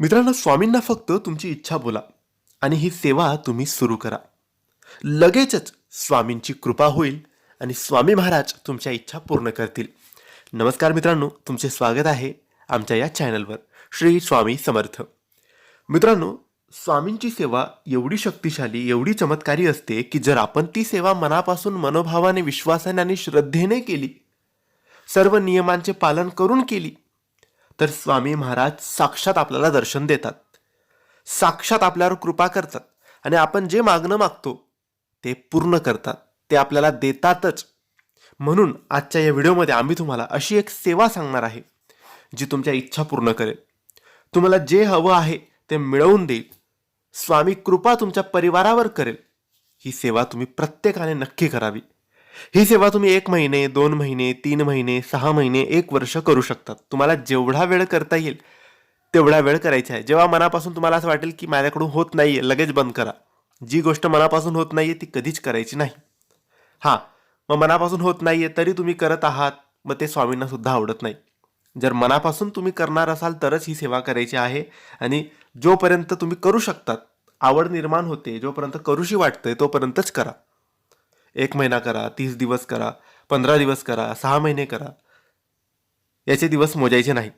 मित्रांनो स्वामींना फक्त तुमची इच्छा बोला आणि ही सेवा तुम्ही सुरू करा. लगेचच स्वामींची कृपा होईल आणि स्वामी महाराज तुमच्या इच्छा पूर्ण करतील. नमस्कार मित्रांनो तुमचे स्वागत आहे आमच्या या चॅनलवर. श्री स्वामी समर्थ. मित्रांनो स्वामींची सेवा एवढी शक्तिशाली एवढी चमत्कारी असते की जर आपण ती सेवा मनापासून मनोभावाने विश्वासाने आणि श्रद्धेने केली सर्व नियमांचे पालन करून केली तर स्वामी महाराज साक्षात आपल्याला दर्शन देतात. साक्षात आपल्यावर कृपा करतात. आणि आपण जे मागणं मागतो ते पूर्ण करतात. ते आपल्याला देतातच. म्हणून आजच्या या व्हिडिओमध्ये आम्ही तुम्हाला अशी एक सेवा सांगणार आहे जी तुमच्या इच्छा पूर्ण करेल. तुम्हाला जे हवं आहे ते मिळवून देईल. स्वामी कृपा तुमच्या परिवारावर करेल. ही सेवा तुम्ही प्रत्येकाने नक्की करावी. ही सेवा तुम्ही एक महिने दोन महिने तीन महिने सहा महिने एक वर्ष करू शकतात. तुम्हाला जेवढा वेळ करता येईल तेवढा वेळ करायचा आहे. जेव्हा मनापासून तुम्हाला असं वाटेल की माझ्याकडून होत नाहीये लगेच बंद करा. जी गोष्ट मनापासून होत नाहीये ती कधीच करायची नाही. हां मग मनापासून होत नाहीये तरी तुम्ही करत आहात मग ते स्वामींना सुद्धा आवडत नाही. जर मनापासून तुम्ही करणार असाल तरच ही सेवा करायची आहे. आणि जोपर्यंत तुम्ही करू शकतात आवड निर्माण होते जोपर्यंत करूशी वाटतंय तोपर्यंतच करा. एक महिना करा तीस दिवस करा पंधरा दिवस करा सहा महिने करा. याचे दिवस मोजायचे नाही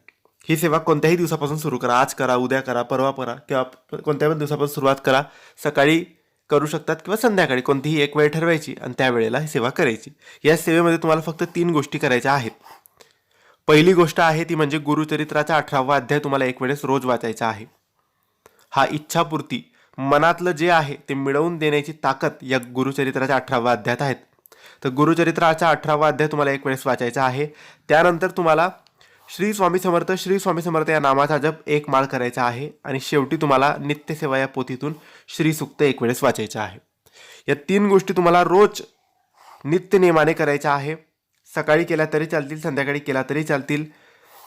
ही सेवा कोणत्याही दिवसापासून सुरू करा. आज करा उद्या करा परवा करा किंवा कोणत्या पण दिवसापासून सुरुवात करा. सकाळी करू शकतात किंवा संध्याकाळी कोणतीही एक वेळ ठरवायची आणि त्यावेळेला ही सेवा करायची. या सेवेमध्ये तुम्हाला फक्त तीन गोष्टी करायच्या आहेत. पहिली गोष्ट आहे ती म्हणजे गुरुचरित्राचा अठरावा अध्याय तुम्हाला एक वेळेस रोज वाचायचा आहे. हा इच्छापूर्ती मनातलं जे आहे ते मिळवून देण्याची ताकद या गुरुचरित्राच्या अठराव्या अध्यायात आहेत. तर गुरुचरित्राचा अठरावा अध्याय तुम्हाला एक वेळेस वाचायचा आहे. त्यानंतर तुम्हाला श्री स्वामी समर्थ श्री स्वामी समर्थ या नामाचा जप एक माळ करायचा आहे आणि शेवटी तुम्हाला नित्यसेवा या पोथीतून श्री सुक्त एक वेळेस वाचायचं आहे. या तीन गोष्टी तुम्हाला रोज नित्य नियमाने करायच्या आहे. सकाळी केल्या तरी चालतील संध्याकाळी केला तरी चालतील.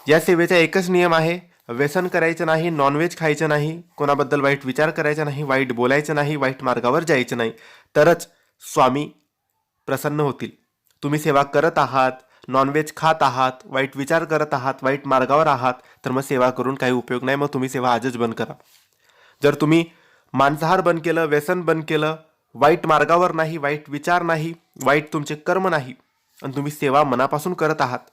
या सेवेचा एकच नियम आहे व्यसन करायचं नाही नॉनव्हेज खायचं नाही कोणाबद्दल वाईट विचार करायचा नाही वाईट बोलायचं नाही वाईट मार्गावर जायचं नाही तरच स्वामी प्रसन्न होतील. तुम्ही सेवा करत आहात नॉनव्हेज खात आहात वाईट विचार करत आहात वाईट मार्गावर आहात तर मग सेवा करून काही उपयोग नाही मग तुम्ही सेवा आजच बंद करा. जर तुम्ही मांसाहार बंद केलं व्यसन बंद केलं वाईट मार्गावर नाही वाईट विचार नाही वाईट तुमचे कर्म नाही आणि तुम्ही सेवा मनापासून करत आहात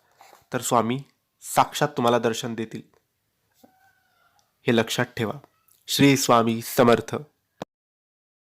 तर स्वामी साक्षात तुम्हाला दर्शन देतील. हे लक्षात ठेवा. श्री स्वामी समर्थ.